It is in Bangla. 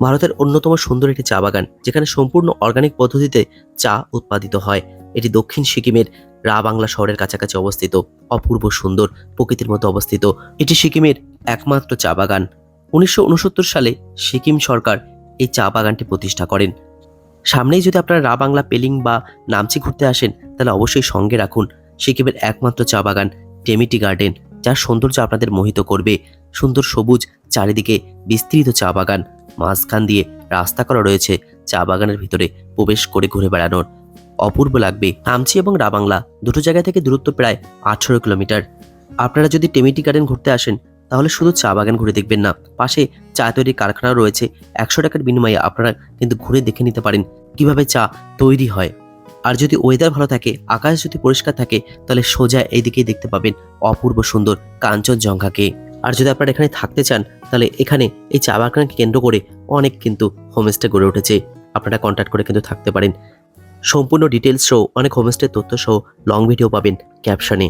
ভারতের অন্যতম সুন্দর একটি চা বাগান, যেখানে সম্পূর্ণ অর্গানিক পদ্ধতিতে চা উৎপাদিত হয়। এটি দক্ষিণ সিকিমের রা বাংলা শহরের কাছাকাছি অবস্থিত, অপূর্ব সুন্দর প্রকৃতির মতো অবস্থিত। এটি সিকিমের একমাত্র চা বাগান। উনিশশো উনসত্তর সালে সিকিম সরকার এই চা বাগানটি প্রতিষ্ঠা করেন। সামনেই যদি আপনারা রা বাংলা পেলিং বা নামচি ঘুরতে আসেন, তাহলে অবশ্যই সঙ্গে রাখুন। সিকিমের একমাত্র চা বাগান টেমিটি গার্ডেন, যার সৌন্দর্য আপনাদের মোহিত করবে। সুন্দর সবুজ চারিদিকে বিস্তৃত চা বাগান। মাঝখান দিয়ে রাস্তা করা রয়েছে চা বাগানের ভিতরে প্রবেশ করে ঘুরে বেড়ানোর। অপূর্ব লাগবে। নামচি এবং রাবাংলা দুটো জায়গা থেকে দূরত্ব প্রায় আঠারো কিলোমিটার। আপনারা যদি টেমিটি গার্ডেন ঘুরতে আসেন, তাহলে শুধু চা বাগান ঘুরে দেখবেন না। পাশে চা তৈরির কারখানাও রয়েছে। একশো টাকার বিনিময়ে আপনারা কিন্তু ঘুরে দেখে নিতে পারেন কীভাবে চা তৈরি হয়। আর যদি ওয়েদার ভালো থাকে, আকাশ যদি পরিষ্কার থাকে, তাহলে সোজা এইদিকেই দেখতে পাবেন অপূর্ব সুন্দর কাঞ্চনজঙ্ঘাকে। আর যদি আপনারা এখানে থাকতে চান, তাহলে এখানে এই চা বাগানকে কেন্দ্র করে অনেক কিন্তু হোমস্টে গড়ে উঠেছে। আপনারা কন্ট্যাক্ট করে কিন্তু থাকতে পারেন। সম্পূর্ণ ডিটেলস সহ অনেক হোমস্টের তথ্য সহ লং ভিডিও পাবেন ক্যাপশনে